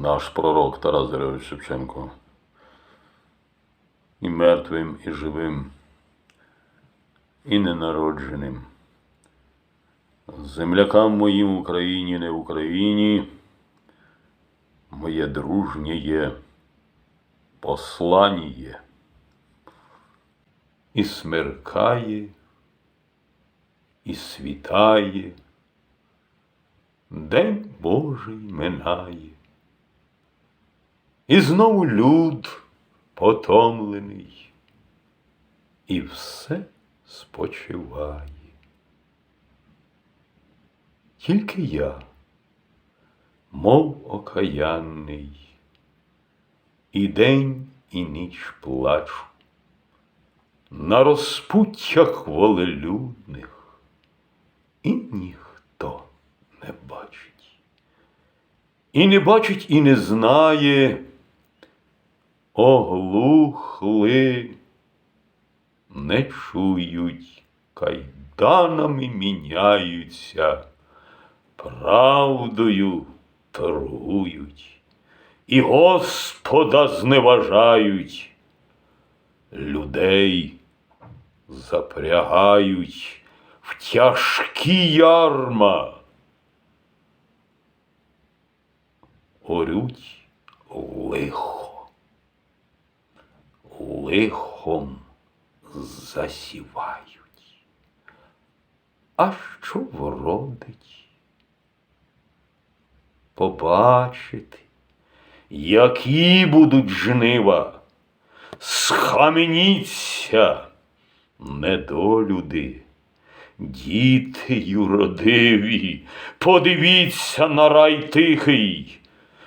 наш пророк Тарас Григорович Шевченко. І мертвим, і живим, і ненародженим. Землякам моїм в Україні, не в Україні, моє дружнє є послання. І смеркає, і світає, День Божий минає. І знову люд потомлений, і все спочиває. Тільки я, мов окаянний, і день, і ніч плачу, на розпуттях волелюдних, і ніхто не бачить. І не бачить, і не знає, оглухли, не чують, кайданами міняються, правдою торгують, і Господа зневажають, людей запрягають в тяжкі ярма. Орють лихо, лихом засівають. А що вродить? Побачити, які будуть жнива, схаменіться, недолюди. Діти юродиві, подивіться на рай тихий,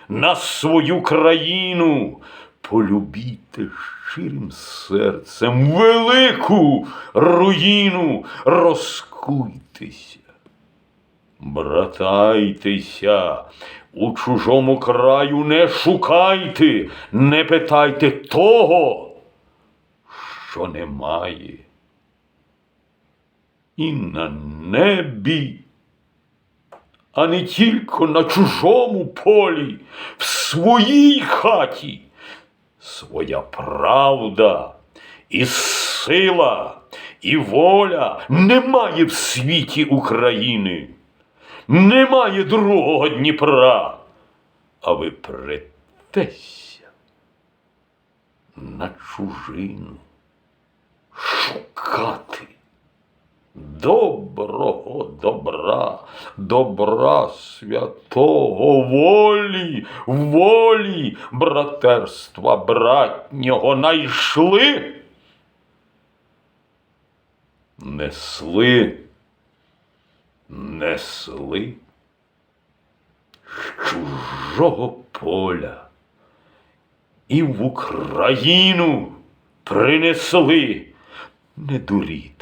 на свою країну, полюбіте щирим серцем велику руїну, розкуйтеся, братайтеся, у чужому краю не шукайте, не питайте того, що немає і на небі, а не тільки на чужому полі, в своїй хаті. Своя правда і сила, і воля немає в світі України, немає другого Дніпра, а ви претеся на чужину шукати доброго добра, добра святого волі, волі, братерства братнього найшли, несли, несли з чужого поля і в Україну принесли не дуріти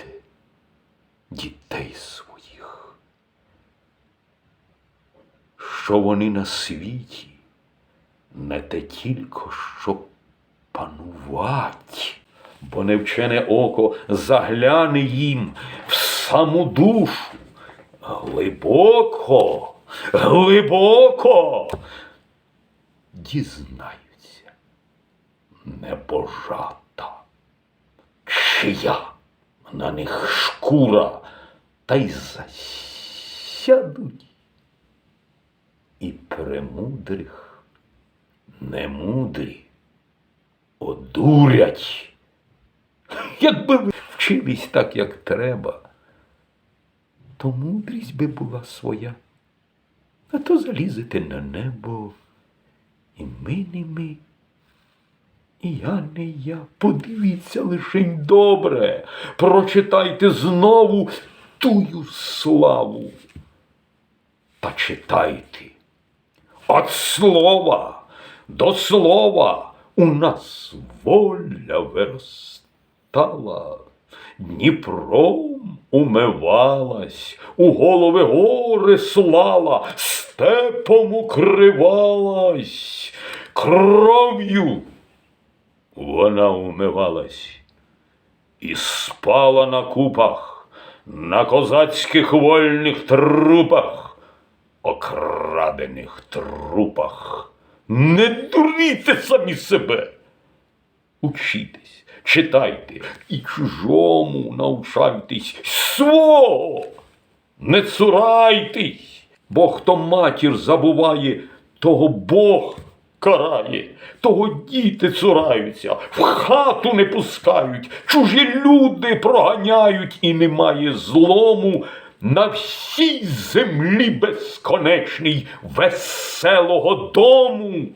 дітей своїх, що вони на світі не те тільки що панувати, бо невчене око загляне їм в саму душу. Глибоко, глибоко дізнаються небожата, чия на них шкура, та й засядуть. І премудрих немудрі одурять. Якби ви вчились так, як треба, то мудрість би була своя. А то залізете на небо, і ми не ми. Я не я. Подивіться лишень добре. Прочитайте знову тую славу. Та читайте. От слова до слова у нас воля виростала. Дніпром умивалась, у голови гори слала, степом укривалась, кров'ю вона умивалась і спала на купах, на козацьких вольних трупах, окрадених трупах Не дуріте самі себе. Учітесь, читайте і чужому навчайтесь свого. Не цурайтесь, бо хто матір забуває, того Бог карає, того діти цураються, в хату не пускають, чужі люди проганяють, і немає злому. На всій землі безконечній веселого дому.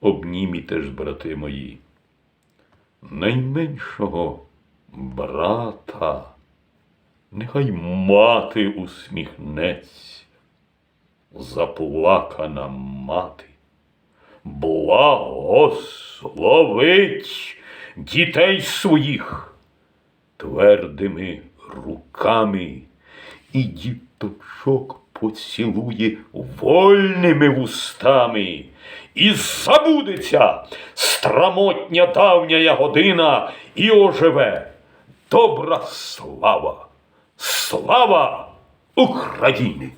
Обніміте ж, брати мої, найменшого брата, нехай мати усміхнеться, заплакана мати, благословить дітей своїх твердими руками і діточок поцілує вольними вустами, і забудеться страмотня давня година, і оживе добра слава, слава України!